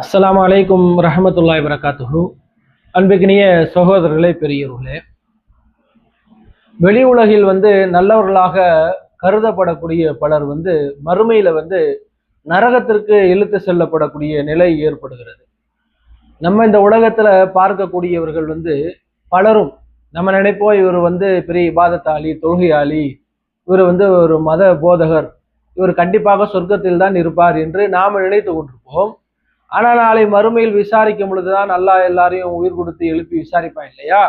அஸ்லாம் அலைக்கும் ரஹமத்துல்லாய் வரகாத்துஹு அன்புக்கினிய சகோதரர்களே பெரியவர்களே வெளி உலகில் வந்து நல்லவர்களாக கருதப்படக்கூடிய பலர் வந்து மறுமையில வந்து நரகத்திற்கு இழுத்து செல்லப்படக்கூடிய நிலை ஏற்படுகிறது. நம்ம இந்த உலகத்துல பார்க்கக்கூடியவர்கள் வந்து பலரும் நம்ம நினைப்போம் இவர் வந்து பெரிய இபாதத்தாளி தொழுகையாளி இவர் வந்து ஒரு மத போதகர் இவர் கண்டிப்பாக சொர்க்கத்தில் தான் இருப்பார் என்று நாம் நினைத்து கொண்டிருப்போம். ஆனால் நாளை மறுமையில் விசாரிக்கும் பொழுதுதான் நல்லா எல்லாரையும் உயிர் கொடுத்து எழுப்பி விசாரிப்பான் இல்லையா?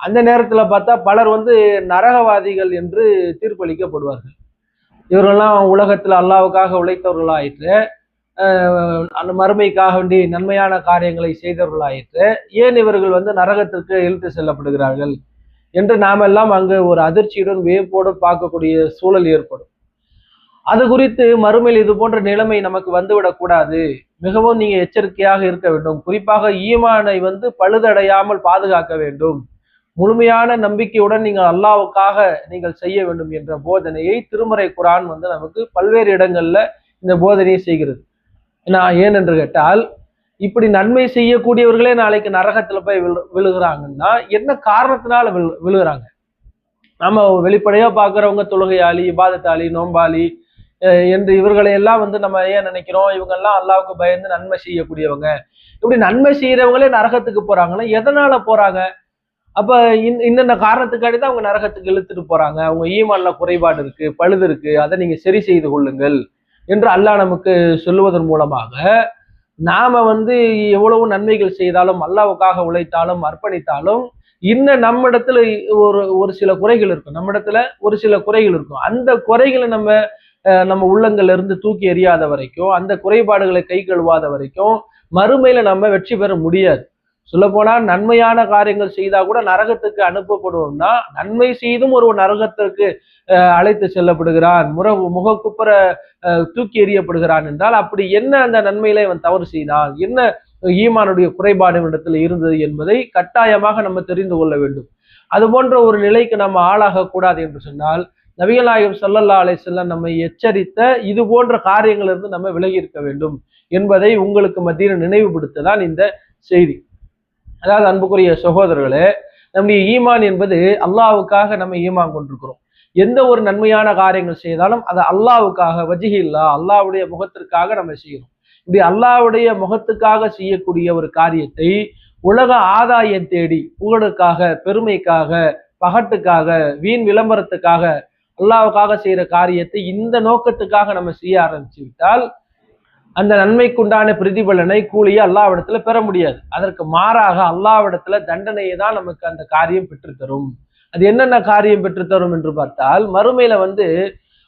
அந்த நேரத்தில் பார்த்தா பலர் வந்து நரகவாதிகள் என்று தீர்ப்பளிக்கப்படுவார்கள். இவர்கள்லாம் உலகத்தில் அல்லாவுக்காக உழைத்தவர்களாயிற்று. அந்த மறுமைக்காக வேண்டி நன்மையான காரியங்களை செய்தவர்களாயிற்று. ஏன் இவர்கள் வந்து நரகத்திற்கு இழுத்து செல்லப்படுகிறார்கள்? என்று நாமெல்லாம் அங்கு ஒரு அதிர்ச்சியுடன் வியப்போடு பார்க்கக்கூடிய சூழல் ஏற்படும். அது குறித்து மறுமையில் இது போன்ற நிலைமை நமக்கு வந்துவிடக்கூடாது. மிகவும் நீங்க எச்சரிக்கையாக இருக்க வேண்டும். குறிப்பாக ஈமானை வந்து பழுதடையாமல் பாதுகாக்க வேண்டும். முழுமையான நம்பிக்கையுடன் நீங்கள் அல்லாவுக்காக நீங்கள் செய்ய வேண்டும் என்ற போதனையை திருமறை குரான் வந்து நமக்கு பல்வேறு இடங்கள்ல இந்த போதனையை செய்கிறது. நான் ஏன் என்று கேட்டால் இப்படி நன்மை செய்யக்கூடியவர்களே நாளைக்கு நரகத்துல போய் விழு விழுகிறாங்கன்னா என்ன காரணத்தினால விழு விழுகிறாங்க? நம்ம வெளிப்படையா பார்க்குறவங்க தொழுகையாளி இபாதத்தாளி நோம்பாளி என்று இவர்களை எல்லாம் வந்து நம்ம ஏன் நினைக்கிறோம்? இவங்கெல்லாம் அல்லாவுக்கு பயந்து நன்மை செய்யக்கூடியவங்க. இப்படி நன்மை செய்யறவங்களே நரகத்துக்கு போறாங்கன்னா எதனால போறாங்க? அப்ப இன் இன்னென்ன காரணத்துக்காடி தான் அவங்க நரகத்துக்கு இழுத்துட்டு போறாங்க. அவங்க ஈமான்ல குறைபாடு இருக்கு பழுது இருக்கு. அதை நீங்க சரி செய்து கொள்ளுங்கள் என்று அல்லாஹ் நமக்கு சொல்லுவதன் மூலமாக நாம வந்து எவ்வளவு நன்மைகள் செய்தாலும் அல்லாவுக்காக உழைத்தாலும் அர்ப்பணித்தாலும் இன்னும் நம்மிடத்துல ஒரு ஒரு சில குறைகள் இருக்கும். நம்மிடத்துல ஒரு சில குறைகள் இருக்கும். அந்த குறைகளை நம்ம நம்ம உள்ளங்கள்ல இருந்து தூக்கி எறியாத வரைக்கும் அந்த குறைபாடுகளை கை கழுவாத வரைக்கும் மறுமையில நம்ம வெற்றி பெற முடியாது. சொல்லப்போனா நன்மையான காரியங்கள் செய்தா கூட நரகத்துக்கு அனுப்பப்படுவோம்னா நன்மை செய்தும் ஒரு நரகத்திற்கு அழைத்து செல்லப்படுகிறான் முற முகக்குப்புற தூக்கி எறியப்படுகிறான் என்றால் அப்படி என்ன அந்த நன்மையில இவன் தவறு செய்தான்? என்ன ஈமானுடைய குறைபாடு இடத்துல இருந்தது என்பதை கட்டாயமாக நம்ம தெரிந்து கொள்ள வேண்டும். அது போன்ற ஒரு நிலைக்கு நம்ம ஆளாக கூடாது என்று சொன்னால் நபிகள் சல்லல்லா அலை அலைஹி நம்மை எச்சரித்த இது போன்ற காரியங்களிலிருந்து நம்ம விலகி இருக்க வேண்டும் என்பதை உங்களுக்கு மத்தியில் நினைவுபடுத்ததான் இந்த செய்தி. அதாவது அன்புக்குரிய சகோதரர்களே நம்முடைய ஈமான் என்பது அல்லாஹ்வுக்காக நம்ம ஈமான் கொண்டிருக்கிறோம். எந்த ஒரு நன்மையான காரியங்கள் செய்தாலும் அதை அல்லாவுக்காக வஜிகில்லா அல்லாவுடைய முகத்திற்காக நம்ம செய்யணும். இப்படி அல்லாவுடைய முகத்துக்காக செய்யக்கூடிய ஒரு காரியத்தை உலக ஆதாயம் தேடி புகழுக்காக பெருமைக்காக பகட்டுக்காக வீண் விளம்பரத்துக்காக அல்லாவுக்காக செய்யற காரியத்தை இந்த நோக்கத்துக்காக நம்ம செய்ய ஆரம்பிச்சு விட்டால் அந்த நன்மைக்குண்டான பிரதிபலனை கூலியை அல்லாவிடத்துல பெற முடியாது. அதற்கு மாறாக அல்லாவிடத்துல தண்டனையை தான் நமக்கு அந்த காரியம் பெற்றுத்தரும். அது என்னென்ன காரியம் பெற்றுத்தரும் என்று பார்த்தால் மறுமையில வந்து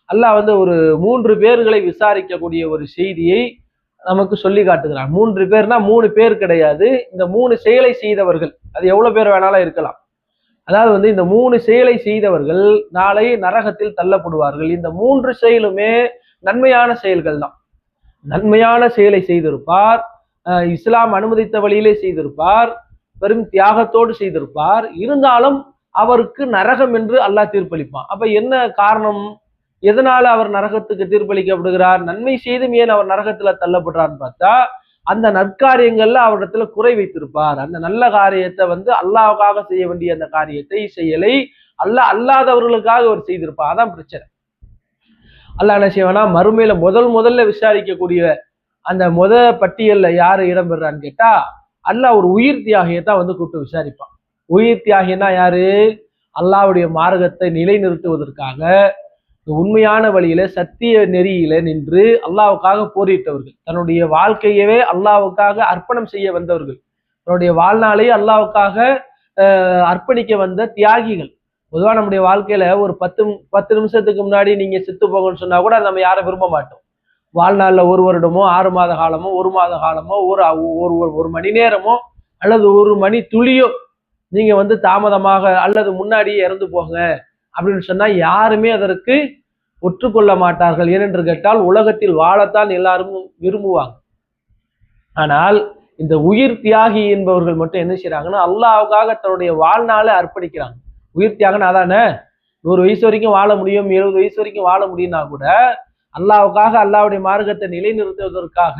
அல்லாஹ் வந்து ஒரு மூன்று பேர்களை விசாரிக்கக்கூடிய ஒரு செய்தியை நமக்கு சொல்லி காட்டுகிறான். மூன்று பேர்னா மூணு பேர் கிடையாது. இந்த மூணு செயலை செய்தவர்கள் அது எவ்வளவு பேர் வேணாலும் இருக்கலாம். அதாவது வந்து இந்த மூணு செயலை செய்தவர்கள் நாளை நரகத்தில் தள்ளப்படுவார்கள். இந்த மூன்று செயலுமே நன்மையான செயல்கள் தான். நன்மையான செயலை செய்திருப்பார். அஹ் இஸ்லாம் அனுமதித்த வழியிலே செய்திருப்பார். பெரும் தியாகத்தோடு செய்திருப்பார். இருந்தாலும் அவருக்கு நரகம் என்று அல்லாஹ் தீர்ப்பளிப்பான். அப்ப என்ன காரணம்? எதனால அவர் நரகத்துக்கு தீர்ப்பளிக்கப்படுகிறார்? நன்மை செய்தும் ஏன் அவர் நரகத்துல தள்ளப்படுறான்னு பார்த்தா அந்த நற்காரியங்கள்ல அவரிடத்துல குறை வைத்திருப்பார். அந்த நல்ல காரியத்தை வந்து அல்லாவுக்காக செய்ய வேண்டிய அந்த காரியத்தை செயலை அல்லாஹ் அல்லாதவர்களுக்காக அவர் செய்திருப்பார். அதான் பிரச்சனை. அல்லாஹ் என்ன செய்வானா மறுமையில முதல் முதல்ல விசாரிக்கக்கூடிய அந்த முத பட்டியல்ல யாரு இடம்பெறான்னு கேட்டா அல்லாஹ் ஒரு உயிர் தியாகியை தான் வந்து கூப்பிட்டு விசாரிப்பான். உயிர் தியாகினா யாரு? அல்லாவுடைய மார்க்கத்தை நிலைநிறுத்துவதற்காக உண்மையான வழியில சத்திய நெறியில நின்று அல்லாவுக்காக போரிட்டவர்கள். தன்னுடைய வாழ்க்கையவே அல்லாவுக்காக அர்ப்பணம் செய்ய வந்தவர்கள். தன்னுடைய வாழ்நாளை அல்லாவுக்காக அர்ப்பணிக்க வந்த தியாகிகள். பொதுவாக நம்முடைய வாழ்க்கையில ஒரு பத்து பத்து நிமிஷத்துக்கு முன்னாடி நீங்க செத்து போகணும்னு சொன்னா கூட நம்ம யாரும் விரும்ப மாட்டோம். வாழ்நாளில் ஒரு வருடமோ ஆறு மாத காலமோ ஒரு மாத காலமோ ஒரு ஒரு ஒரு- ஒரு மணி நேரமோ அல்லது ஒரு மணி துளியோ நீங்க வந்து தாமதமாக அல்லது முன்னாடியே இறந்து போங்க அப்படின்னு சொன்னா யாருமே அதற்கு ஒற்றுக்கொள்ள மாட்டார்கள் ஏனென்று கேட்டால் உலகத்தில் வாழத்தான் எல்லாரும் விரும்புவாங்க. ஆனால் இந்த உயிர் தியாகி என்பவர்கள் மட்டும் என்ன செய்யறாங்கன்னா அல்லாவுக்காக தன்னுடைய வாழ்நாளை அர்ப்பணிக்கிறாங்க. உயிர் தியாகனா அதானே? நூறு வயசு வரைக்கும் வாழ முடியும் எழுபது வயசு வரைக்கும் வாழ முடியும்னா கூட அல்லாவுக்காக அல்லாவுடைய மார்க்கத்தை நிலைநிறுத்துவதற்காக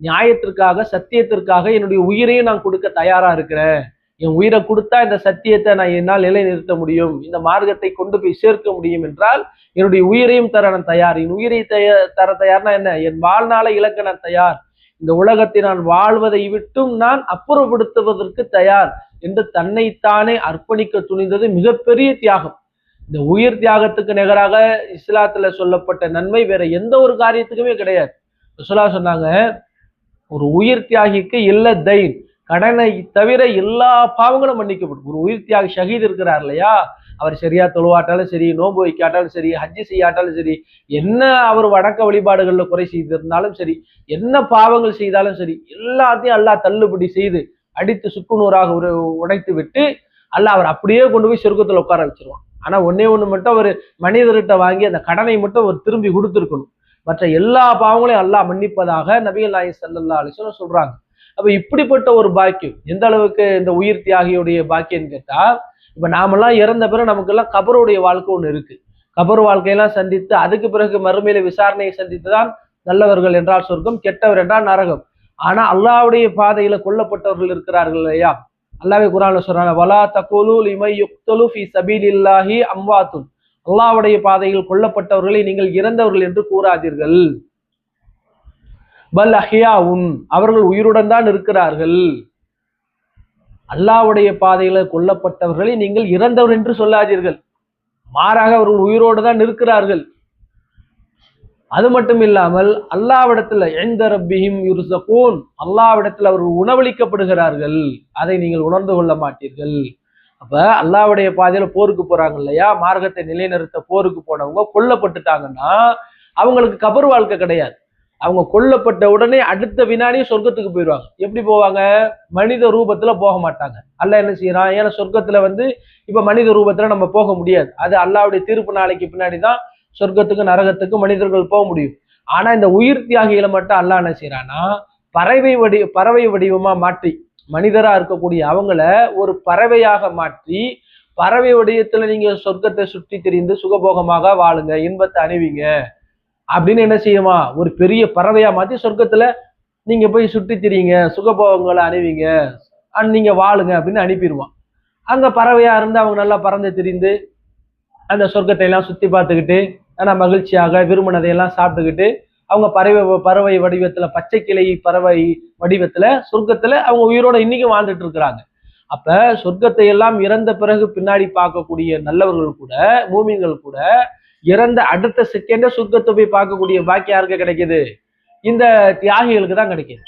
நியாயத்திற்காக சத்தியத்திற்காக என்னுடைய உயிரையும் நான் கொடுக்க தயாரா இருக்கிறேன். என் உயிரை கொடுத்தா இந்த சத்தியத்தை நான் என்னால் நிலைநிறுத்த முடியும். இந்த மார்க்கத்தை கொண்டு போய் சேர்க்க முடியும் என்றால் என்னுடைய உயிரையும் தர நான் தயார். என் உயிரை தர தயார்னா என்ன? என் வாழ்நாளை இழக்க நான் தயார். இந்த உலகத்தை நான் வாழ்வதை விட்டும் நான் அப்புறப்படுத்துவதற்கு தயார் என்று தன்னைத்தானே அர்ப்பணிக்க துணிந்தது மிகப்பெரிய தியாகம். இந்த உயிர் தியாகத்துக்கு நிகராக இஸ்லாத்துல சொல்லப்பட்ட நன்மை வேற எந்த ஒரு காரியத்துக்குமே கிடையாது. ரசூலா சொன்னாங்க ஒரு உயிர் தியாகிக்கு இல்ல தைன் கடனை தவிர எல்லா பாவங்களும் மன்னிக்கப்படும். ஒரு உயிர் தியாகி ஷஹீத் இருக்கிறார் இல்லையா? அவர் சரியா தொழுவாட்டாலும் சரி நோன்பு வைக்காட்டாலும் சரி ஹஜ்ஜி செய்யாட்டாலும் சரி என்ன அவர் வணக்க வழிபாடுகளில் குறை செய்திருந்தாலும் சரி என்ன பாவங்கள் செய்தாலும் சரி எல்லாத்தையும் அல்லாஹ் தள்ளுபடி செய்து அடித்து சுக்குநூறாக ஒரு உடைத்து விட்டு அல்லாஹ் அவர் அப்படியே கொண்டு போய் சொர்க்கத்தில் உட்கார வச்சிருவான். ஆனா ஒன்னே ஒண்ணு மட்டும் அவர் மனிதர்கிட்ட வாங்கி அந்த கடனை மட்டும் அவர் திரும்பி கொடுத்துருக்கணும். மற்ற எல்லா பாவங்களையும் அல்லாஹ் மன்னிப்பதாக நபிகள் நாயி சல்லல்லா அலிஸ்வரம் சொல்றாங்க. அப்ப இப்படிப்பட்ட ஒரு பாக்கியம். எந்த அளவுக்கு இந்த உயிர் தியாகியுடைய பாக்கியம்னு கேட்டா இப்ப நாமெல்லாம் இறந்த பிறகு நமக்கெல்லாம் கபருடைய வாழ்க்கை ஒண்ணு இருக்கு. கபர் வாழ்க்கையெல்லாம் சந்தித்து அதுக்கு பிறகு மறுமையில விசாரணையை சந்தித்து தான் நல்லவர்கள் என்றால் சொர்க்கம் கெட்டவர் என்றால் நரகம். ஆனா அல்லாஹ்வுடைய பாதையில கொல்லப்பட்டவர்கள் இருக்கிறார்கள் இல்லையா? அல்லாவே குரான்ல சொல்றாங்க வலா தகுலு லிமை யுக்தலு ஃபி சபீலில்லாஹி அம்வாத்துன். அல்லாவுடைய பாதையில் கொல்லப்பட்டவர்களை நீங்கள் இறந்தவர்கள் என்று கூறாதீர்கள். பல் அஹியாவுன். அவர்கள் உயிருடன் தான் இருக்கிறார்கள். அல்லாஹ்வுடைய பாதையில கொல்லப்பட்டவர்களை நீங்கள் இறந்தவர் என்று சொல்லாதீர்கள். மாறாக அவர்கள் உயிரோடு தான் இருக்கிறார்கள். அது மட்டும் இல்லாமல் அல்லாவிடத்தில் எந்த ரப்பிஹிம் யுர்சகூன். அல்லாவிடத்தில் அவர்கள் உணவளிக்கப்படுகிறார்கள். அதை நீங்கள் உணர்ந்து கொள்ள மாட்டீர்கள். அப்ப அல்லாவுடைய பாதையில போருக்கு போறாங்க இல்லையா? மார்க்கத்தை நிலைநிறுத்த போருக்கு போனவங்க கொல்லப்பட்டுட்டாங்கன்னா அவங்களுக்கு கபர் வாழ்க்கை கிடையாது. அவங்க கொல்லப்பட்ட உடனே அடுத்த வினாடியே சொர்க்கத்துக்கு போயிடுவாங்க. எப்படி போவாங்க? மனித ரூபத்துல போக மாட்டாங்க. அல்ல என்ன செய்யறான்? ஏன்னா சொர்க்கத்துல வந்து இப்ப மனித ரூபத்துல நம்ம போக முடியாது. அது அல்லாவுடைய தீர்ப்பு நாளைக்கு பின்னாடி தான் சொர்க்கத்துக்கு நரகத்துக்கு மனிதர்கள் போக முடியும். ஆனா இந்த உயிர் தியாகிகளை மட்டும் அல்லாஹ் என்ன செய்யறான்னா பறவை வடி பறவை வடிவமா மாற்றி மனிதரா இருக்கக்கூடிய அவங்கள ஒரு பறவையாக மாற்றி பறவை வடிவத்துல நீங்க சொர்க்கத்தை சுற்றி திரிந்து சுகபோகமாக வாழுங்க இன்பத்தை அணிவிங்க. அப்படின்னு என்ன செய்யுமா? ஒரு பெரிய பறவையா மாத்தி சொர்க்கத்துல நீங்க போய் சுற்றி திரியுங்க சுகபோகங்களை அணிவிங்க அஹ் நீங்க வாழுங்க அப்படின்னு அனுப்பிடுவான். அங்க பறவையா இருந்து அவங்க நல்லா பறந்து திரிந்து அந்த சொர்க்கத்தை எல்லாம் சுத்தி பார்த்துக்கிட்டு ஆனா மகிழ்ச்சியாக விரும்பினதையெல்லாம் சாப்பிட்டுக்கிட்டு அவங்க பறவை பறவை வடிவத்துல பச்சை கிளை பறவை வடிவத்துல சொர்க்கத்துல அவங்க உயிரோட இன்னைக்கும் வாழ்ந்துட்டு இருக்கிறாங்க. அப்ப சொர்க்கத்தை எல்லாம் இறந்த பிறகு பின்னாடி பார்க்கக்கூடிய நல்லவர்கள் கூட மூமின்கள் கூட இறந்த அடுத்த செகண்டே சுர்க்கத்தை போய் பார்க்கக்கூடிய பாக்கி யாருக்கு கிடைக்குது? இந்த தியாகிகளுக்கு தான் கிடைக்குது.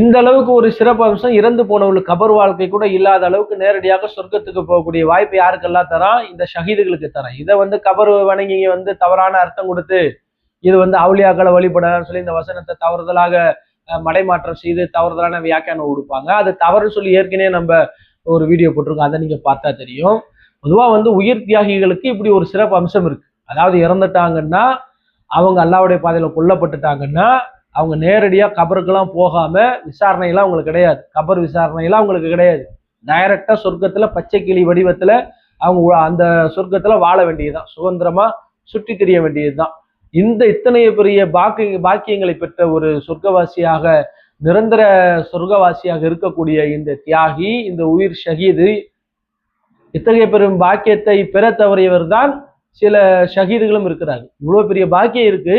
இந்த அளவுக்கு ஒரு சிறப்பு அம்சம் இறந்து போனவங்களுக்கு கபர் வாழ்க்கை கூட இல்லாத அளவுக்கு நேரடியாக சொர்க்கத்துக்கு போகக்கூடிய வாய்ப்பு யாருக்கெல்லாம் தரான்? இந்த ஷஹீதுகளுக்கு தரான். இதை வந்து கபர் வணங்கிங்க வந்து தவறான அர்த்தம் கொடுத்து இது வந்து அவுளியாக்களை வழிபடலாம்னு சொல்லி இந்த வசனத்தை தவறுதலாக மடைமாற்றம் செய்து தவறுதலான வியாக்கியானம் கொடுப்பாங்க. அது தவறுன்னு சொல்லி ஏற்கனவே நம்ம ஒரு வீடியோ போட்டிருக்கோம். அதை நீங்க பார்த்தா தெரியும். பொதுவாக வந்து உயிர் தியாகிகளுக்கு இப்படி ஒரு சிறப்பு அம்சம் இருக்கு. அதாவது இறந்துட்டாங்கன்னா அவங்க அல்லாவுடைய பாதையில் கொல்லப்பட்டுட்டாங்கன்னா அவங்க நேரடியாக கபருக்கெல்லாம் போகாமல் விசாரணையெல்லாம் அவங்களுக்கு கிடையாது. கபர் விசாரணையெல்லாம் அவங்களுக்கு கிடையாது. டைரக்டாக சொர்க்கத்தில் பச்சை கிளி வடிவத்தில் அவங்க அந்த சொர்க்கத்தில் வாழ வேண்டியதுதான். சுதந்திரமாக சுற்றி திரைய வேண்டியது தான் இந்த இத்தனை பெரிய பாக்கிய பாக்கியங்களை பெற்ற ஒரு சொர்க்கவாசியாக நிரந்தர சொர்க்கவாசியாக இருக்கக்கூடிய இந்த தியாகி இந்த உயிர் ஷஹீது இத்தகைய பெரும் பாக்கியத்தை பெற தவறியவர் தான் சில ஷஹீதுகளும் இருக்கிறாங்க இவ்வளோ பெரிய பாக்கியம் இருக்கு.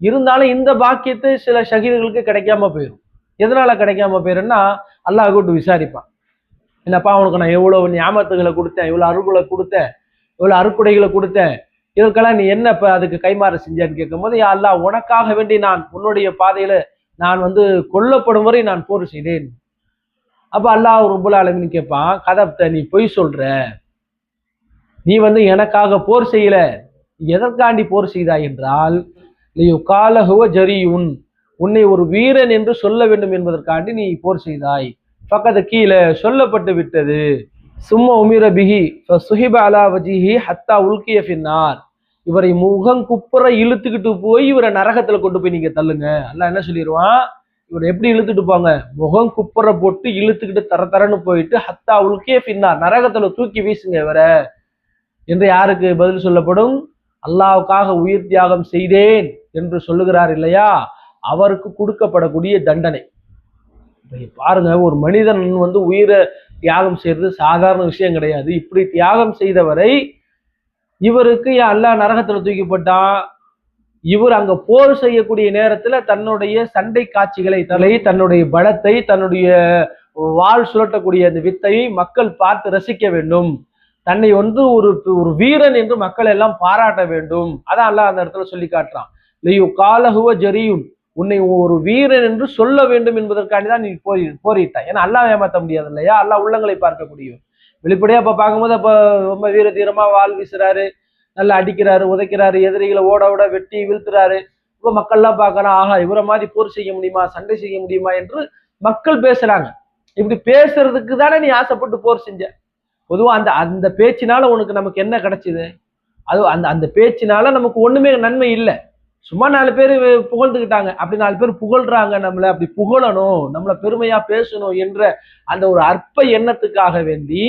இருந்தாலும் இந்த பாக்கியத்தை சில ஷஹீதுகளுக்கு கிடைக்காம போயிடும் எதனால கிடைக்காம போயிருன்னா அல்லாஹ் கூட்டு விசாரிப்பான். என்னப்பா உனக்கு நான் எவ்வளோ ஞாபகத்துகளை கொடுத்தேன் இவ்வளோ அருள்களை கொடுத்தேன் இவ்வளோ அறுக்குடைகளை கொடுத்தேன். இதற்கெல்லாம் நீ என்ன இப்போ அதுக்கு கைமாறு செஞ்சேன்னு கேட்கும்போது யா அல்லாஹ் உனக்காக வேண்டி நான் உன்னுடைய பாதையில நான் வந்து கொல்லப்படும் வரை நான் போர் செய்தேன். அப்போ அல்லாஹ் ரபுல் ஆலமின்னு கேட்பான் கதப்த நீ பொய் சொல்ற. நீ வந்து எனக்காக போர் செய்யல எதற்காண்டி போர் செய்தாய் என்றால் காலகுவ ஜரியுன் உன்னை ஒரு வீரன் என்று சொல்ல வேண்டும் என்பதற்காண்டி நீ போர் செய்தாய். பக்கத்து கீழே சொல்லப்பட்டு விட்டது சும்மா உமிர பிஹி சுஹிப அலாவஜிஹி ஹத்தா உல்கிய ஃபின்னார். இவரை முகம் குப்புற இழுத்துக்கிட்டு போய் இவரை நரகத்துல கொண்டு போய் நீங்க தள்ளுங்க. அல்ல என்ன சொல்லிடுவான் இவரை எப்படி இழுத்துட்டு போங்க முகம் குப்புற போட்டு இழுத்துக்கிட்டு தர தரன்னு போயிட்டு ஹத்தா உல்கிய ஃபின்னார். நரகத்துல தூக்கி வீசுங்க இவரை. என்று யாருக்கு பதில் சொல்லப்படும்? அல்லாவுக்காக உயிர் தியாகம் செய்தேன் என்று சொல்லுகிறார் இல்லையா? அவருக்கு கொடுக்கப்படக்கூடிய தண்டனை. பாருங்க ஒரு மனிதன் வந்து உயிரை தியாகம் செய்யறது சாதாரண விஷயம் கிடையாது. இப்படி தியாகம் செய்தவரை இவருக்கு ஏன் அல்லாஹ் நரகத்துல தூக்கிப்பட்டான்? இவர் அங்க போர் செய்யக்கூடிய நேரத்துல தன்னுடைய சண்டை காட்சிகளை தலை தன்னுடைய பலத்தை தன்னுடைய வாள் சுழட்டக்கூடிய அந்த வித்தை மக்கள் பார்த்து ரசிக்க வேண்டும். தன்னை வந்து ஒரு ஒரு வீரன் என்று மக்கள் எல்லாம் பாராட்ட வேண்டும். அதான் அல்லாஹ் அந்த இடத்துல சொல்லி காட்டுறான். லியு காலஹுவ ஜரியுன். உன்னை ஒரு வீரன் என்று சொல்ல வேண்டும் என்பதற்காண்டி தான் நீ போரி போரிட்டாய். ஏன்னா அல்லாஹ் ஏமாற்ற முடியாது இல்லையா அல்லாஹ் உள்ளங்களை பார்க்கக்கூடியவன் வெளிப்படையா இப்ப பார்க்கும்போது அப்ப ரொம்ப வீர தீரமா வாள் வீசுறாரு நல்லா அடிக்கிறாரு உதைக்கிறாரு எதிரிகளை ஓட ஓட வெட்டி வீழ்த்துறாரு. இப்ப மக்கள்லாம் பார்க்கறான் ஆஹா இவரை மாதிரி போர் செய்ய முடியுமா? சண்டை செய்ய முடியுமா? என்று மக்கள் பேசுறாங்க. இப்படி பேசுறதுக்கு தானே நீ ஆசைப்பட்டு போர் செஞ்ச. பொதுவாக அந்த அந்த பேச்சினால உனக்கு நமக்கு என்ன கிடைச்சிது? அது அந்த அந்த பேச்சினால நமக்கு ஒன்றுமே நன்மை இல்லை. சும்மா நாலு பேர் புகழ்ந்துக்கிட்டாங்க அப்படி நாலு பேர் புகழ்றாங்க நம்மளை. அப்படி புகழணும். நம்மளை பெருமையா பேசணும் என்ற அந்த ஒரு அற்ப எண்ணத்துக்காக வேண்டி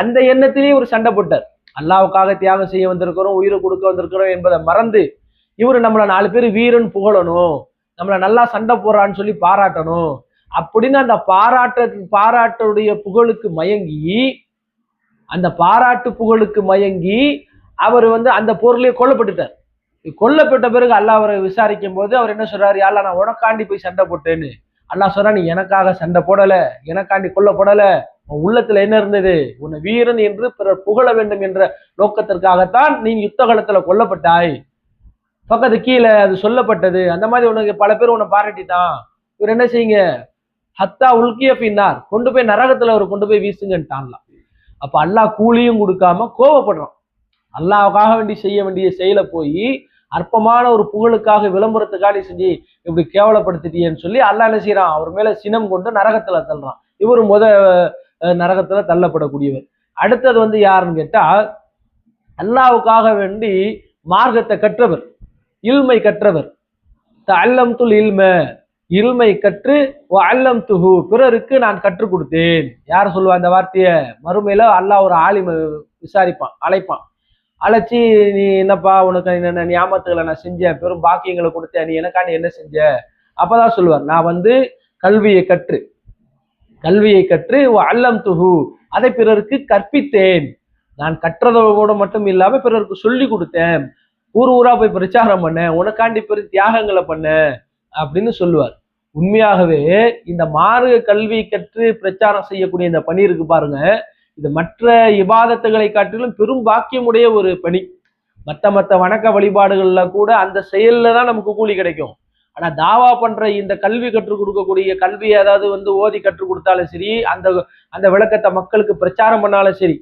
அந்த எண்ணத்திலேயே ஒரு சண்டை போட்டார். அல்லாவுக்காக தியாகம் செய்ய வந்திருக்கிறோம் உயிரை கொடுக்க வந்திருக்கிறோம் என்பதை மறந்து இவர் நம்மளை நாலு பேர் வீரன் புகழணும். நம்மளை நல்லா சண்டை போடுறான்னு சொல்லி பாராட்டணும். அப்படின்னு அந்த பாராட்ட பாராட்டுடைய புகழுக்கு மயங்கி அந்த பாராட்டு புகழுக்கு மயங்கி அவர் வந்து அந்த பொருளையே கொல்லப்பட்டுட்டார். கொல்லப்பட்ட பிறகு அல்லாஹ் அவரை விசாரிக்கும் போது அவர் என்ன சொல்றாரு? யாரா நான் உனக்காண்டி போய் சண்டை போட்டேன்னு. அல்லாஹ் சொல்றா நீ எனக்காக சண்டை போடல எனக்காண்டி கொல்லப்படல. உன் உள்ளத்துல என்ன இருந்தது? உன்னை வீரன் என்று பிறர் புகழ வேண்டும் என்ற நோக்கத்திற்காகத்தான் நீ யுத்த காலத்துல கொல்லப்பட்டாய். பக்கத்து கீழே அது சொல்லப்பட்டது. அந்த மாதிரி உனக்கு பல பேர் உன்னை பாராட்டிட்டான். இவர் என்ன செய்யுங்க? ஹத்தா உல்கிய பின்னார் கொண்டு போய் நரகத்துல அவர் கொண்டு போய் வீசுங்கன்ட்டான்லாம் அப்போ அல்லாஹ் கூலியும் கொடுக்காம கோவப்படுறான். அல்லாவுக்காக வேண்டி செய்ய வேண்டிய செயலை போய் அற்பமான ஒரு புகழுக்காக விளம்பரத்துக்காக செஞ்சு இப்படி கேவலப்படுத்திட்டியன்னு சொல்லி அல்லாஹ் என்ன செய்யறான் அவர் மேல சினம் கொண்டு நரகத்துல தள்ளுறான். இவர் முத நரகத்துல தள்ளப்படக்கூடியவர். அடுத்தது வந்து யாருன்னு கேட்டா அல்லாவுக்காக வேண்டி மார்க்கத்தை கற்றவர் இல்மை கற்றவர். அல்லம் துல் இல்மை. இருமை கற்று அல்லம் துகு பிறருக்கு நான் கற்றுக் கொடுத்தேன். யார் சொல்லுவா இந்த வார்த்தையை? மறுமையில அல்லாஹ் ஒரு ஆலிம விசாரிப்பான் அழைப்பான். அழைச்சி நீ என்னப்பா உனக்கு என்னென்ன ஞாபகத்துகளை நான் செஞ்சேன் பெரும் பாக்கியங்களை கொடுத்தேன் நீ எனக்கா நீ என்ன செஞ்ச? அப்பதான் சொல்லுவார் நான் வந்து கல்வியை கற்று கல்வியை கற்று அல்லம் துகு அதை பிறருக்கு கற்பித்தேன். நான் கற்றதோடு மட்டும் இல்லாம பிறருக்கு சொல்லி கொடுத்தேன். ஊர் ஊரா போய் பிரச்சாரம் பண்ணேன் உனக்காண்டி பெரும் தியாகங்களை பண்ணேன். அப்படின்னு சொல்லுவார். உண்மையாகவே இந்த மார்க கல்வி கற்று பிரச்சாரம் செய்யக்கூடிய இந்த பணி இருக்கு பாருங்க. இது மற்ற இபாதத்துகளை காட்டிலும் பெரும் பாக்கியமுடைய ஒரு பணி. மற்ற மற்ற வணக்க வழிபாடுகள்ல கூட அந்த செயல்ல தான் நமக்கு கூலி கிடைக்கும். ஆனா தாவா பண்ற இந்த கல்வி கற்றுக் கொடுக்கக்கூடிய கல்வி ஏதாவது வந்து ஓதி கற்றுக் கொடுத்தாலும் சரி அந்த அந்த விளக்கத்தை மக்களுக்கு பிரச்சாரம் பண்ணாலும் சரி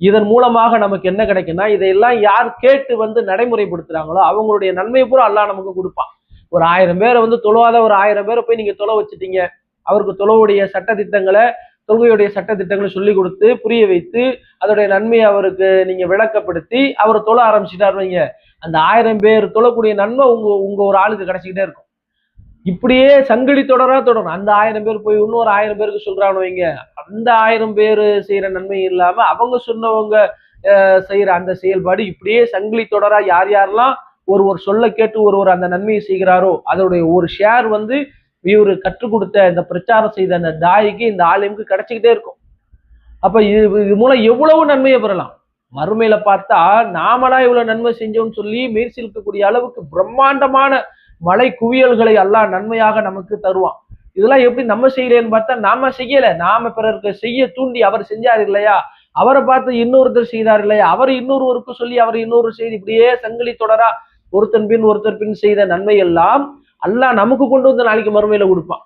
இதன் மூலமாக நமக்கு என்ன கிடைக்குன்னா இதையெல்லாம் யார் கேட்டு வந்து நடைமுறைப்படுத்துறாங்களோ அவங்களுடைய நன்மை பூரா அல்லாஹ் நமக்கு கொடுப்பான். ஒரு ஆயிரம் பேரை வந்து தொழுவாத ஒரு ஆயிரம் பேரை போய் நீங்க தொலை வச்சுட்டீங்க. அவருக்கு தொலைவுடைய சட்ட திட்டங்களை தொழுகையுடைய சட்ட திட்டங்களை சொல்லி கொடுத்து புரிய வைத்து அதோடைய நன்மையை அவருக்கு நீங்க விளக்கப்படுத்தி அவர் தொழ ஆரம்பிச்சிட்டாரு வைங்க. அந்த ஆயிரம் பேர் தொழக்கூடிய நன்மை உங்க உங்க ஒரு ஆளுக்கு கிடைச்சிக்கிட்டே இருக்கும். இப்படியே சங்கிலி தொடரா தொடரும். அந்த ஆயிரம் பேர் போய் இன்னொரு ஆயிரம் பேருக்கு சொல்றான்னு வைங்க. அந்த ஆயிரம் பேர் செய்யற நன்மை இல்லாம அவங்க சொன்னவங்க செய்கிற செய்யற அந்த செயல்பாடு இப்படியே சங்கிலி தொடரா யார் யாரெல்லாம் ஒரு ஒரு சொல்ல கேட்டு ஒருவர் அந்த நன்மையை செய்கிறாரோ அதனுடைய ஒரு ஷேர் வந்து இவர் கற்றுக் கொடுத்த இந்த பிரச்சாரம் செய்த அந்த தாய்க்கு இந்த ஆலயமுக்கு கிடைச்சிக்கிட்டே இருக்கும். அப்ப இது இது மூலம் எவ்வளவு நன்மையை பெறலாம்? மறுமையில பார்த்தா நாமளா இவ்வளவு நன்மை செஞ்சோம்னு சொல்லி மேற்சிருக்கக்கூடிய அளவுக்கு பிரம்மாண்டமான மலை குவியல்களை எல்லாம் நன்மையாக நமக்கு தருவான். இதெல்லாம் எப்படி நம்ம செய்யலன்னு பார்த்தா நாம செய்யல. நாம பிறருக்கு செய்ய தூண்டி அவர் செஞ்சார் இல்லையா? அவரை பார்த்து இன்னொருத்தர் செய்தார் இல்லையா? அவர் இன்னொருவருக்கு சொல்லி அவர் இன்னொரு செய்தி இப்படியே சங்கிலி தொடரா ஒருத்தன் பின் ஒருத்தர் பின் செய்த நன்மை எல்லாம் அல்லாஹ் நமக்கு கொண்டு வந்து நாளைக்கு மறுமையில கொடுப்பான்.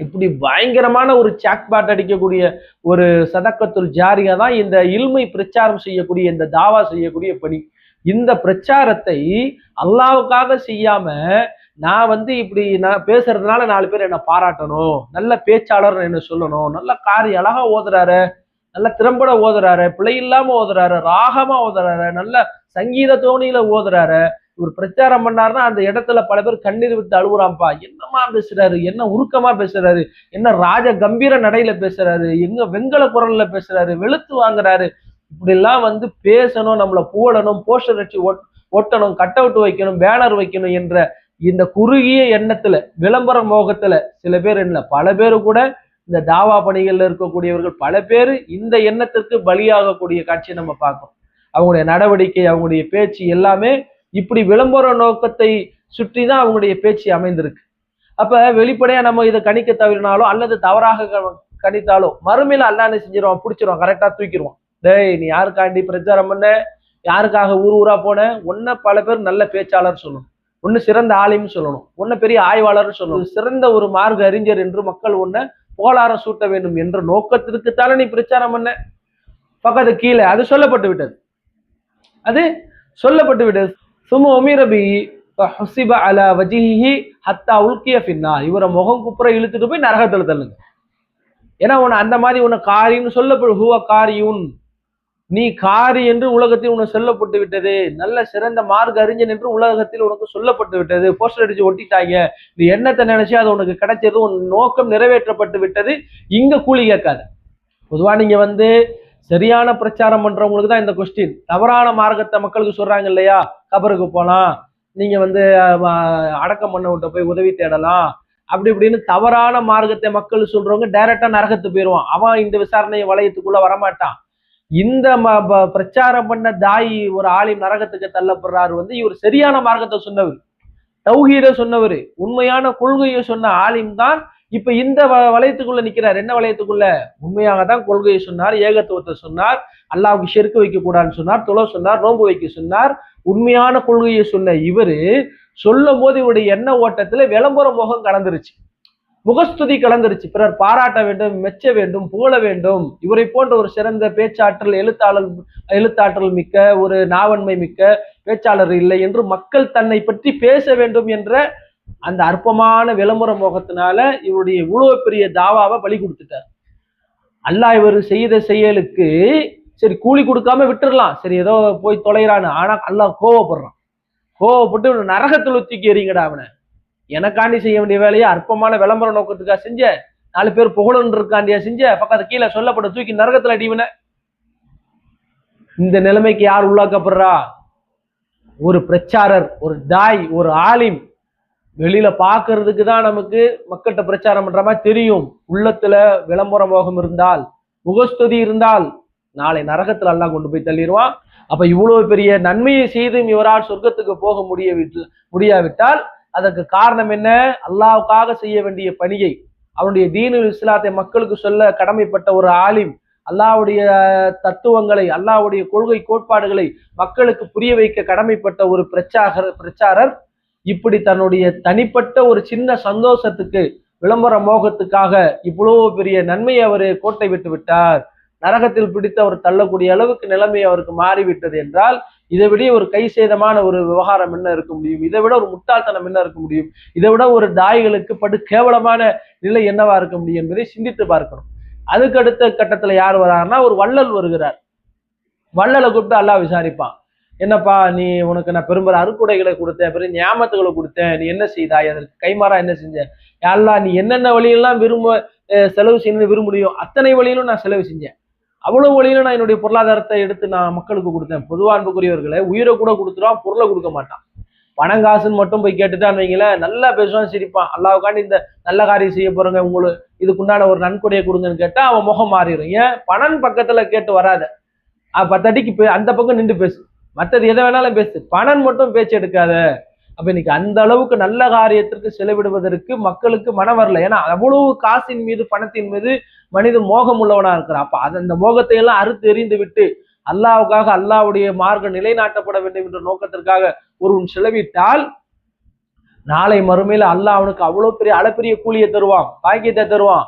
இப்படி பயங்கரமான ஒரு சாக்பாட் அடிக்கக்கூடிய ஒரு சதக்கத்துள் ஜாரியா தான் இந்த இல்மை பிரச்சாரம் செய்யக்கூடிய இந்த தாவா செய்யக்கூடிய பணி. இந்த பிரச்சாரத்தை அல்லாவுக்காக செய்யாம நான் வந்து இப்படி நான் பேசுறதுனால நாலு பேர் என்ன பாராட்டணும் நல்ல பேச்சாளர் என்ன சொல்லணும் நல்ல காரி அழகா ஓதுறாரு நல்ல திறம்பட ஓதுறாரு பிழை இல்லாம ஓதுறாரு ராகமா ஓதுறாரு நல்ல சங்கீத தோணியில ஓதுறாரு இவர் பிரச்சாரம் பண்ணாருன்னா அந்த இடத்துல பல பேர் கண்ணீர் விட்டு அழுகுறான்ப்பா என்னமா பேசுறாரு? என்ன உருக்கமா பேசுறாரு? என்ன ராஜ கம்பீர நடையில பேசுறாரு? எங்க வெங்கல குரல்ல பேசுறாரு? வெளுத்து வாங்குறாரு? இப்படிலாம் வந்து பேசணும் நம்மளை போடணும் போஸ்டர் வச்சு ஒட் ஒட்டணும் கட் அவுட் வைக்கணும் பேனர் வைக்கணும் என்ற இந்த குறுகிய எண்ணத்துல விளம்பர மோகத்துல சில பேர் என்ன பல பேர் கூட இந்த தாவா பணிகள்ல இருக்கக்கூடியவர்கள் பல பேர் இந்த எண்ணத்திற்கு பலியாகக்கூடிய காட்சியை நம்ம பார்க்கணும் அவங்களுடைய நடவடிக்கை அவங்களுடைய பேச்சு எல்லாமே இப்படி விளம்பர நோக்கத்தை சுற்றி தான் அவங்களுடைய பேச்சு அமைந்திருக்கு. அப்ப வெளிப்படையா நம்ம இதை கணிக்க தவறினாலோ அல்லது தவறாக கணித்தாலோ மறுமையில அல்லான்னு செஞ்சிருவோம் செஞ்சிருவான் பிடிச்சிருவான் கரெக்டா தூக்கிடுவான் டேய் நீ யாருக்காண்டி பிரச்சாரம் பண்ண? யாருக்காக ஊர் ஊரா போன? ஒன்ன பல பேர் நல்ல பேச்சாளர் சொல்லணும். ஒன்னு சிறந்த ஆலயம் சொல்லணும். ஒன்னு பெரிய ஆய்வாளர்னு சொல்லணும். சிறந்த ஒரு மார்க்க அறிஞர் என்று மக்கள் ஒன்ன புகழாரம் சூட்ட வேண்டும் என்ற நோக்கத்திற்கு தானே நீ பிரச்சாரம் பண்ண? பக்கத்து கீழே அது சொல்லப்பட்டு விட்டது. அது சொல்லப்பட்டு விட்டது. சும ஒமிரபி ஹுசிப அல வஜிஹி ஹத்தா உல்கிய ஃபின்னா இவரை முகம் குப்புற இழுத்துட்டு போய் நரகத்தில் தள்ளுங்க. ஏன்னா உன்னை அந்த மாதிரி உன்னை காரின்னு சொல்லப்படும் ஹுவ காரியுன். நீ காரி என்று உலகத்தில் உனக்கு சொல்லப்பட்டு விட்டது. நல்ல சிறந்த மார்க் அறிஞன் என்று உலகத்தில் உனக்கு சொல்லப்பட்டு விட்டது. போஸ்டர் அடிச்சு ஒட்டிட்டாங்க. நீ என்னத்தை நினைச்சு அது உனக்கு கிடைச்சது? உன் நோக்கம் நிறைவேற்றப்பட்டு விட்டது. இங்க கூலி கேட்காது. பொதுவா நீங்க வந்து சரியான பிரச்சாரம் பண்றவங்களுக்கு தான் இந்த கொஸ்டின் தவறான மார்க்கத்தை மக்களுக்கு சொல்றாங்க இல்லையா? கபருக்கு போகலாம் நீங்க வந்து அடக்கம் பண்ணவன்ட்ட போய் உதவி தேடலாம். அப்படி இப்படின்னு தவறான மார்க்கத்தை மக்கள் சொல்றவங்க டைரக்டா நரகத்து போயிடுவான் அவன் இந்த விசாரணை வளையத்துக்குள்ள வரமாட்டான். இந்த ம- ப- பிரச்சாரம் பண்ண தாய் ஒரு ஆலிம் நரகத்துக்கு தள்ளப்படுறாரு வந்து இவர் சரியான மார்க்கத்தை சொன்னவர். தௌஹீத சொன்னவர். உண்மையான கொள்கையை சொன்ன ஆலிம் தான் இப்ப இந்த வளையத்துக்குள்ள நிக்கிறார். என்ன வளையத்துக்குள்ள? உண்மையாக தான் கொள்கையை சொன்னார் ஏகத்துவத்தை சொன்னார் அல்லாவுக்கு செருக்கு வைக்க கூடாதுன்னு சொன்னார் துளை சொன்னார் நோன்பு வைக்க சொன்னார் உண்மையான கொள்கையை சொன்ன இவர் சொல்லும் போது இவருடைய எண்ண ஓட்டத்துல விளம்பர முகம் கலந்துருச்சு. முகஸ்துதி கலந்துருச்சு. பிறர் பாராட்ட வேண்டும் மெச்ச வேண்டும் புகழ வேண்டும். இவரை போன்ற ஒரு சிறந்த பேச்சாற்றல் எழுத்தாளர் எழுத்தாற்றல் மிக்க ஒரு நாவன்மை மிக்க பேச்சாளர் இல்லை என்று மக்கள் தன்னை பற்றி பேச வேண்டும் என்ற அந்த அற்பமான விளம்பர மோகத்தினால இவருடைய இவ்வளவு பெரிய தாவாவை பலி கொடுத்துட்டார். அல்லாஹ் இவர் செய்த செயலுக்கு சரி கூலி கொடுக்காம விட்டுடலாம் சரி ஏதோ போய் தொலைகிறான்னு ஆனா நல்லா கோவப்படுறான். கோவப்பட்டு நரகத்தில் தூக்கி எறிங்கடா அவனை. எனக்காண்டி செய்ய வேண்டிய வேலையை அற்பமான விளம்பர நோக்கத்துக்காக செஞ்ச. நாலு பேர் புகழன்றிருக்காண்டியா செஞ்ச. பக்கத்து கீழே சொல்லப்பட்ட தூக்கி நரகத்துல அடிவன இந்த நிலைமைக்கு யார் உள்ளாக்கப்படுறா? ஒரு பிரச்சாரர் ஒரு தாய் ஒரு ஆலிம். வெளியில பாக்குறதுக்கு தான் நமக்கு மக்கள்கிட்ட பிரச்சாரம் பண்ற மாதிரி தெரியும். உள்ளத்துல விளம்பர மோகம் இருந்தால் முகஸ்துதி இருந்தால் நாளை நரகத்துல எல்லாம் கொண்டு போய் தள்ளிடுவான். அப்ப இவ்வளவு பெரிய நன்மையை செய்தும் இவரால் சொர்க்கத்துக்கு போக முடிய முடியாவிட்டால் அதற்கு காரணம் என்ன? அல்லாவுக்காக செய்ய வேண்டிய பணியை அவனுடைய தீனுல் இஸ்லாத்தை மக்களுக்கு சொல்ல கடமைப்பட்ட ஒரு ஆலிம் அல்லாவுடைய தத்துவங்களை அல்லாவுடைய கொள்கை கோட்பாடுகளை மக்களுக்கு புரிய வைக்க கடமைப்பட்ட ஒரு பிரச்சாரர் பிரச்சாரர் இப்படி தன்னுடைய தனிப்பட்ட ஒரு சின்ன சந்தோஷத்துக்கு விளம்பர மோகத்துக்காக இவ்வளவு பெரிய நன்மையை அவர் கோட்டை விட்டு விட்டார். நரகத்தில் பிடித்து அவர் தள்ளக்கூடிய அளவுக்கு நிலைமை அவருக்கு மாறிவிட்டது என்றால் இதை விட ஒரு கை சேதமான ஒரு விவகாரம் என்ன இருக்க முடியும்? இதை விட ஒரு முட்டாள்தனம் என்ன இருக்க முடியும்? இதை விட ஒரு தாய்களுக்கு படு கேவலமான நிலை என்னவா இருக்க முடியும் என்பதை சிந்தித்து பார்க்கணும். அதுக்கு அடுத்த கட்டத்துல யார் வராருன்னா ஒரு வள்ளல் வருகிறார். வள்ளலை கூப்பிட்டு அல்லாஹ் விசாரிப்பான். என்னப்பா நீ உனக்கு நான் பெரும்பெரு அறுக்குடைகளை கொடுத்தேன் பெரிய ஞாபகத்துகளை கொடுத்தேன் நீ என்ன செய்தாய்? அதற்கு கைமாறா என்ன செஞ்ச? யாரெல்லாம் நீ என்னென்ன வழியெல்லாம் விரும்ப செலவு செய்யணும்னு விரும்புறியோ அத்தனை வழியிலும் நான் செலவு செஞ்சேன். அவ்வளவு வழியில நான் என்னுடைய பொருளாதாரத்தை எடுத்து நான் மக்களுக்கு கொடுத்தேன். பொதுவா அன்புக்குரியவர்களை உயிரை கூட கொடுத்துருவான் பொருளை கொடுக்க மாட்டான். பணம் காசுன்னு மட்டும் போய் கேட்டுட்டான்னு வைங்களேன் நல்லா பேசுவான் சிரிப்பான். அல்லாவுக்காண்டி இந்த நல்ல காரியம் செய்ய போறங்க உங்களுக்கு இதுக்குண்டான ஒரு நன்கொடையை கொடுங்கன்னு கேட்டா அவன் முகம் மாறிடும். ஏன்? பணம் பக்கத்துல கேட்டு வராத. பத்தடிக்கு பே- அந்த பக்கம் நின்று பேசு. மற்றது எதை வேணாலும் பேசு. பணம் மட்டும் பேச்சு எடுக்காத. அப்ப இன்னைக்கு அந்த அளவுக்கு நல்ல காரியத்திற்கு செலவிடுவதற்கு மக்களுக்கு மனம் வரல ஏன்னா அவ்வளவு காசின் மீது பணத்தின் மீது மனித மோகம் உள்ளவனா இருக்கிறான். அப்ப அது அந்த மோகத்தை எல்லாம் அறுத்து எறிந்து விட்டு அல்லாவுக்காக அல்லாவுடைய மார்க்கம் நிலைநாட்டப்பட வேண்டும் என்ற நோக்கத்திற்காக ஒருவன் செலவிட்டால் நாளை மறுமையில அல்லாஹ் அவனுக்கு அவ்வளவு பெரிய அளப்பெரிய கூலியை தருவான் பாக்கியத்தை தருவான்.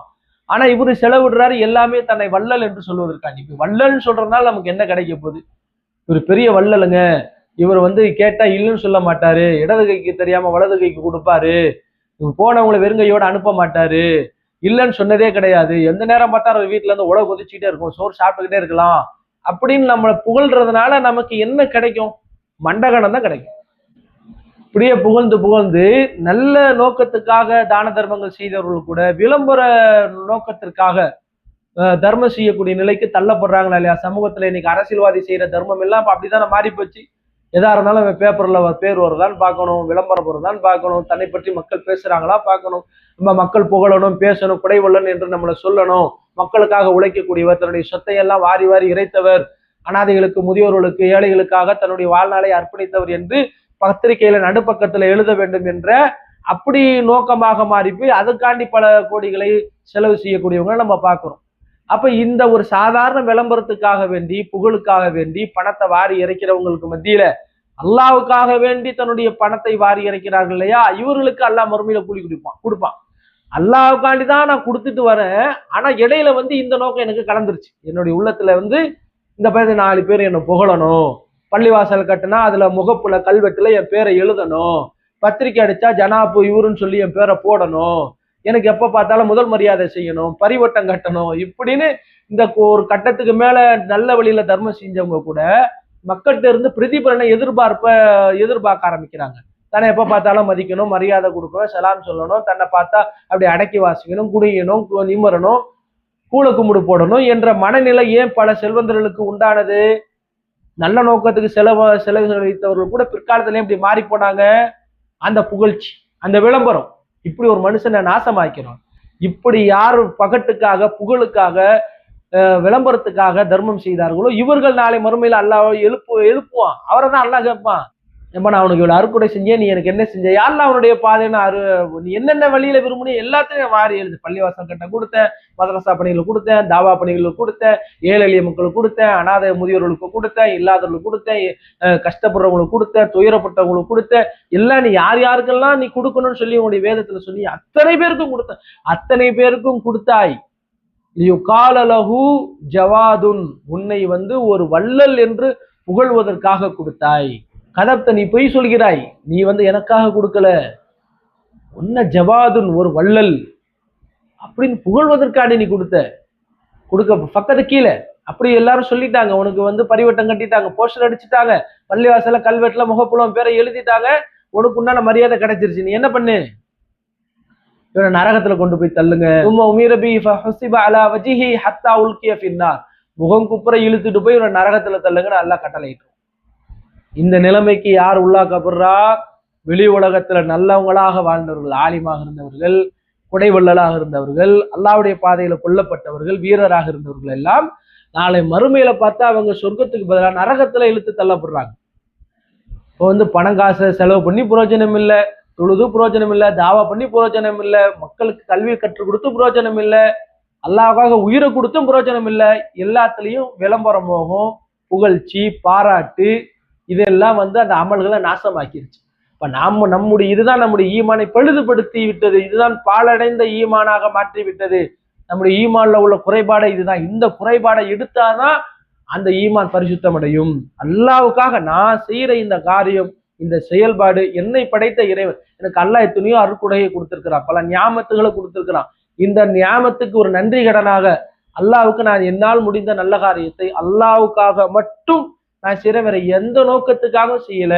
ஆனா இவரு செலவிடுறாரு எல்லாமே தன்னை வள்ளல் என்று சொல்வதற்காண்டி இப்ப வள்ளல்னு சொல்றதுனால நமக்கு என்ன கிடைக்க போகுது? இவர் பெரிய வள்ளலுங்க. இவர் வந்து கேட்டா இல்லைன்னு சொல்ல மாட்டாரு. இடது கைக்கு தெரியாம வலது கைக்கு கொடுப்பாரு. இவர் போனவங்களை வெறுங்கையோட அனுப்ப மாட்டாரு. இல்லைன்னு சொன்னதே கிடையாது. எந்த நேரம் பார்த்தா அவர் வீட்டுல இருந்து உழவு குதிச்சுட்டே இருக்கும். சோறு சாப்பிட்டுக்கிட்டே இருக்கலாம். அப்படின்னு நம்மளை புகழ்றதுனால நமக்கு என்ன கிடைக்கும்? மண்டகணம் தான் கிடைக்கும். இப்படியே புகழ்ந்து புகழ்ந்து நல்ல நோக்கத்துக்காக தான தர்மங்கள் செய்தவர்கள் கூட விளம்பர நோக்கத்திற்காக அஹ், தர்மம் செய்யக்கூடிய நிலைக்கு தள்ளப்படுறாங்களா இல்லையா? சமூகத்துல இன்னைக்கு அரசியல்வாதி செய்யற தர்மம் எல்லாம் அப்படிதான் அப்படித்தானே மாறி போச்சு எதா இருந்தாலும் பேப்பர்ல பேர் வருதான்னு பார்க்கணும் விளம்பரம் வருதான்னு பார்க்கணும் தன்னை பற்றி மக்கள் பேசுறாங்களா பார்க்கணும். நம்ம மக்கள் புகழணும் பேசணும் குடைவல்லன் என்று நம்மளை சொல்லணும். மக்களுக்காக உழைக்கக்கூடியவர் தன்னுடைய சொத்தையெல்லாம் வாரி வாரி இறைத்தவர் அனாதைகளுக்கு முதியோர்களுக்கு ஏழைகளுக்காக தன்னுடைய வாழ்நாளை அர்ப்பணித்தவர் என்று பத்திரிகையில நடுப்பக்கத்துல எழுத வேண்டும் என்ற அப்படி நோக்கமாக மாறி போய் அதுக்காண்டி பல கோடிகளை செலவு செய்யக்கூடியவங்க நம்ம பார்க்கிறோம். அப்ப இந்த ஒரு சாதாரண விளம்பரத்துக்காக வேண்டி புகழுக்காக வேண்டி பணத்தை வாரி இறைக்கிறவங்களுக்கு மத்தியில அல்லாவுக்காக வேண்டி தன்னுடைய பணத்தை வாரி இறைக்கிறார்கள் இல்லையா? இவர்களுக்கு அல்லாஹ் மறுமையில கூலி கொடுப்பான் கொடுப்பான். அல்லாவுக்காண்டி தான் நான் கொடுத்துட்டு வரேன். ஆனா இடையில வந்து இந்த நோக்கம் எனக்கு கலந்துருச்சு. என்னுடைய உள்ளத்துல வந்து இந்த பேர் நாலு பேர் என்னை புகழணும். பள்ளிவாசல் கட்டினா அதுல முகப்புல கல்வெட்டுல என் பேரை எழுதணும். பத்திரிக்கை அடிச்சா ஜனாப்பு இவருன்னு சொல்லி என் பேரை போடணும். எனக்கு எப்ப பார்த்தாலும் முதல் மரியாதை செய்யணும். பரிவட்டம் கட்டணும். இப்படின்னு இந்த ஒரு கட்டத்துக்கு மேல நல்ல வழியில தர்மம் செஞ்சவங்க கூட மக்கள்கிட்ட இருந்து பிரதிபலனை எதிர்பார்ப்ப எதிர்பார்க்க ஆரம்பிக்கிறாங்க. தன்னை எப்போ பார்த்தாலும் மதிக்கணும் மரியாதை கொடுக்கணும் செலாம் சொல்லணும் தன்னை பார்த்தா அப்படி அடக்கி வாசிக்கணும் குடியணும் கு- கூழ கும்பிடு போடணும் என்ற மனநிலை ஏன் பல செல்வந்தர்களுக்கு உண்டானது? நல்ல நோக்கத்துக்கு செலவு செலவழித்தவர்கள் கூட பிற்காலத்துல இப்படி மாறி போனாங்க. அந்த புகழ்ச்சி அந்த விளம்பரம் இப்படி ஒரு மனுஷனை நாசமாக்கிறோம் இப்படி யார் பகட்டுக்காக புகழுக்காக விளம்பரத்துக்காக தர்மம் செய்தார்களோ இவர்கள் நாளை மறுமையில் அல்லாஹ் எழுப்பு எழுப்புவான். அவரை தான் அல்லாஹ் கேட்பான். ஏப்பா நான் உனக்கு இவ்வளவு அறுக்குடை செஞ்சேன் நீ எனக்கு என்ன செஞ்ச? யாரெல்லாம் அவனுடைய பாதைன்னு அரு நீ என்னென்ன வழியில விரும்புனே எல்லாத்தையும் மாறி எழுது. பள்ளிவாசல் கட்ட கொடுத்தேன் மதரசா பணிகளுக்கு கொடுத்தேன் தாவா பணிகளுக்கு கொடுத்தேன் ஏழை எளிய மக்களுக்கு கொடுத்தேன் அனாதை முதியோர்களுக்கு கொடுத்தேன் இல்லாதவர்களுக்கு கொடுத்தேன் கஷ்டப்படுறவங்களுக்கு கொடுத்தேன் துயரப்பட்டவங்களுக்கு கொடுத்தேன். எல்லாம் நீ யார் யாருக்கெல்லாம் நீ கொடுக்கணும்னு சொல்லி உன்னுடைய வேதத்துல சொல்லி அத்தனை பேருக்கும் கொடுத்த அத்தனை பேருக்கும் கொடுத்தாய். யுகாலலகு ஜவாதுன் உன்னை வந்து ஒரு வள்ளல் என்று புகழ்வதற்காக கொடுத்தாய். கதப்த நீ பொய் சொல்கிறாய். நீ வந்து எனக்காக கொடுக்கல. உன்ன ஜவாதுன் ஒரு வள்ளல் அப்படின்னு புகழ்வதற்காண்டி நீ கொடுத்த. கொடுக்க பக்கத்து கீழே. அப்படி எல்லாரும் சொல்லிட்டாங்க. உனக்கு வந்து பரிவட்டம் கட்டிட்டாங்க. போஸ்டர் அடிச்சுட்டாங்க. பள்ளிவாசல கல்வெட்டுல முகப்புலம் பேரை எழுதிட்டாங்க. உனக்கு உண்டான மரியாதை கிடைச்சிருச்சு. நீ என்ன பண்ணு? இவனை நரகத்துல கொண்டு போய் தள்ளுங்க. ஹத்தா முகம் குப்புற இழுத்துட்டு போய் இவனை நரகத்துல தள்ளுங்கன்னு அல்லாஹ் கட்டளையிட்டோம் இந்த நிலைமைக்கு யார் உள்ளாக்கப்படுறா வெளி உலகத்துல நல்லவங்களாக வாழ்ந்தவர்கள் ஆலிமாக இருந்தவர்கள் குடைவள்ளலாக இருந்தவர்கள் அல்லாவுடைய பாதையில கொல்லப்பட்டவர்கள் வீரராக இருந்தவர்கள் எல்லாம் நாளை மறுமையில பார்த்தா அவங்க சொர்க்கத்துக்கு பதிலாக நரகத்துல இழுத்து தள்ளப்படுறாங்க. இப்போ வந்து பணம் காசை செலவு பண்ணி பிரயோஜனம் இல்லை தொழுது புரோஜனம் இல்லை தாவா பண்ணி புரோஜனம் இல்லை மக்களுக்கு கல்வி கற்றுக் கொடுத்து புரோஜனம் இல்லை அல்லாவுக்காக உயிரை கொடுத்தும் புரோஜனம் இல்லை எல்லாத்துலேயும் விளம்பரம் போகும் புகழ்ச்சி பாராட்டு இதெல்லாம் வந்து அந்த அமல்களை நாசமாக்கிருச்சு. இப்போ நாம் நம்முடைய இதுதான் நம்முடைய ஈமானை பழுதுபடுத்தி விட்டது இதுதான் பாலடைந்த ஈமானாக மாற்றி விட்டது. நம்முடைய ஈமான்ல உள்ள குறைபாடை இதுதான். இந்த குறைபாடை எடுத்தாதான் அந்த ஈமான் பரிசுத்தம் அடையும் அல்லாவுக்காக நான் செய்யற இந்த காரியம் இந்த செயல்பாடு என்னை படைத்த இறைவன். எனக்கு அல்லாஹ் எத்தனையோ அருக்குடையை கொடுத்திருக்கிறான். பல ஞாபகத்துகளை கொடுத்திருக்கிறான். இந்த ஞாபகத்துக்கு ஒரு நன்றி கடனாக அல்லாவுக்கு நான் என்னால் முடிந்த நல்ல காரியத்தை அல்லாவுக்காக மட்டும் நான் செய்ய வேற எந்த நோக்கத்துக்காகவும் செய்யல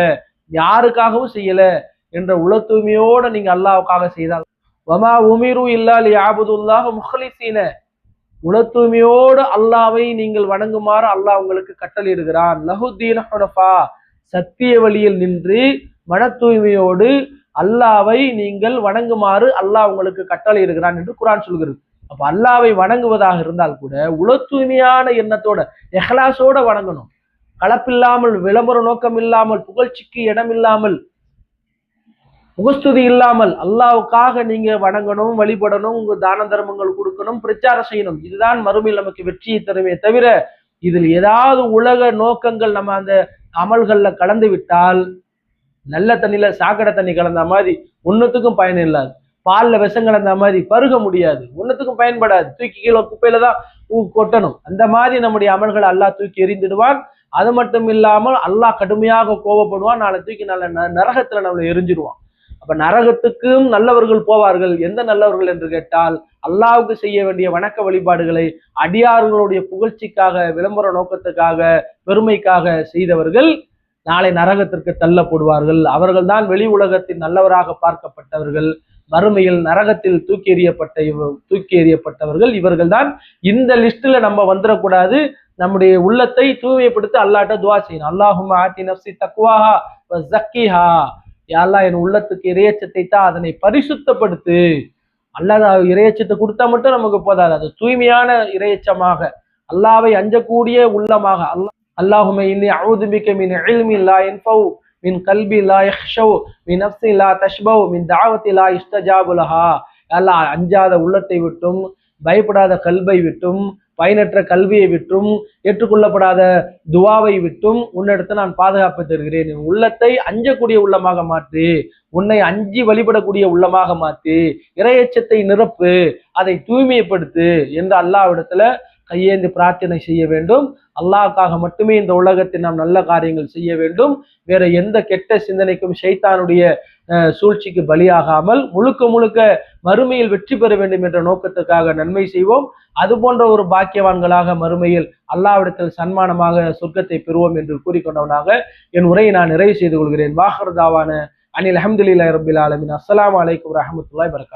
யாருக்காகவும் செய்யல என்ற உள தூய்மையோட நீங்க அல்லாவுக்காக செய்தால். வமா உமிரு இல்லால் யாபுதுல்லாக முஹலிசீன. உள தூய்மையோடு அல்லாவை நீங்கள் வணங்குமாறு அல்லாஹ் உங்களுக்கு கட்டளையிடுகிறான். லஹுத்தீன் ஹனஃபா. சத்திய வழியில் நின்று மன தூய்மையோடு அல்லாவை நீங்கள் வணங்குமாறு அல்லாஹ் உங்களுக்கு கட்டளை இருக்கிறான் என்று குரான் சொல்கிறது. அப்ப அல்லாவை வணங்குவதாக இருந்தால் கூட உள தூய்மையான எண்ணத்தோட எஹ்லாஸோட வணங்கணும். கலப்பில்லாமல் விளம்பர நோக்கம் இல்லாமல் புகழ்ச்சிக்கு இடம் இல்லாமல் முகஸ்துதி இல்லாமல் அல்லாவுக்காக நீங்க வணங்கணும் வழிபடணும் உங்க தான தர்மங்கள் கொடுக்கணும் பிரச்சாரம் செய்யணும். இதுதான் மறுமையில் நமக்கு வெற்றியை தருமே தவிர இதில் ஏதாவது உலக நோக்கங்கள் நம்ம அந்த அமல்களில் கலந்து விட்டால் நல்ல தண்ணியில் சாக்கடை தண்ணி கலந்த மாதிரி ஒன்றுத்துக்கும் பயன் இல்லாது பாலில் விஷம் கலந்த மாதிரி பருக முடியாது. ஒன்றுத்துக்கும் பயன்படாது. தூக்கி கீழே குப்பையில தான் கொட்டணும். அந்த மாதிரி நம்முடைய அமல்களை அல்லாஹ் தூக்கி எரிந்துடுவான் அது மட்டும் இல்லாமல் அல்லாஹ் கடுமையாக கோபப்படுவான் நாளை தூக்கி நல்ல ந- நம்மளை எரிஞ்சிடுவான். அப்ப நரகத்துக்கும் நல்லவர்கள் போவார்கள். எந்த நல்லவர்கள் என்று கேட்டால் அல்லாவுக்கு செய்ய வேண்டிய வணக்க வழிபாடுகளை அடியார்களுடைய புகழ்ச்சிக்காக விளம்பர நோக்கத்துக்காக பெருமைக்காக செய்தவர்கள் நாளை நரகத்திற்கு தள்ளப்படுவார்கள். அவர்கள்தான் வெளி உலகத்தின் நல்லவராக பார்க்கப்பட்டவர்கள். மறுமையில் நரகத்தில் தூக்கி எறியப்பட்ட இவ- தூக்கி எறியப்பட்டவர்கள் இவர்கள்தான். இந்த லிஸ்ட்ல நம்ம வந்துடக்கூடாது. நம்முடைய உள்ளத்தை தூய்மைப்படுத்தி அல்லாட்ட துவா செய்யணும். அல்லாஹும் ஆத்தி நப்சி தக்குவாஹா ஜக்கிஹா. யாரெல்லாம் என் உள்ளத்துக்கு இறையச்சத்தை தான் அதனை பரிசுத்தப்படுத்து. அல்லாஹ் இறையச்சத்தை கொடுத்தா மட்டும் நமக்கு போதாது. அது தூய்மையான இறையச்சமாக அல்லாவை அஞ்சக்கூடிய உள்ளமாக. அல்லா அல்லாஹுமே இன்னி அவுதுபிக்க மின் எழுமி லா இன்பவ் மின் கல்வி லா யஹ்ஷவ் மின் நப்சி லா தஷ்பவ் மின் தாவத்தி லா இஷ்டஜாபுலஹா லஹா. அஞ்சாத உள்ளத்தை விட்டும் பயப்படாத கல்வை விட்டும் பயனற்ற கல்வியை விட்டும் ஏற்றுக்கொள்ளப்படாத துவாவை விட்டும் உன்னிடத்தை நான் பாதுகாப்பு தருகிறேன். என் உள்ளத்தை அஞ்சக்கூடிய உள்ளமாக மாற்று. உன்னை அஞ்சி வழிபடக்கூடிய உள்ளமாக மாற்று. இரையச்சத்தை நிரப்பு. அதை தூய்மைப்படுத்து என்று அல்லாவிடத்துல கையேந்து பிரார்த்தனை செய்ய வேண்டும். அல்லாஹ்வுக்காக மட்டுமே இந்த உலகத்தில் நாம் நல்ல காரியங்கள் செய்ய வேண்டும். வேற எந்த கெட்ட சிந்தனைக்கும் சைத்தானுடைய சூழ்ச்சிக்கு பலியாகாமல் முழுக்க முழுக்க மறுமையில் வெற்றி பெற வேண்டும் என்ற நோக்கத்துக்காக நன்மை செய்வோம். அது போன்ற ஒரு பாக்கியவான்களாக மறுமையில் அல்லாவிடத்தில் சன்மானமாக சொர்க்கத்தை பெறுவோம் என்று கூறிக்கொண்டவனாக என் உரையை நான் நிறைவு செய்து கொள்கிறேன். வாகர்தாவான அனில் அஹமதுல்லாஹி ரபில் ஆலமின். அஸ்லாம் வலைக்கம் வரஹ்மத்துல்லாஹி வரகாத்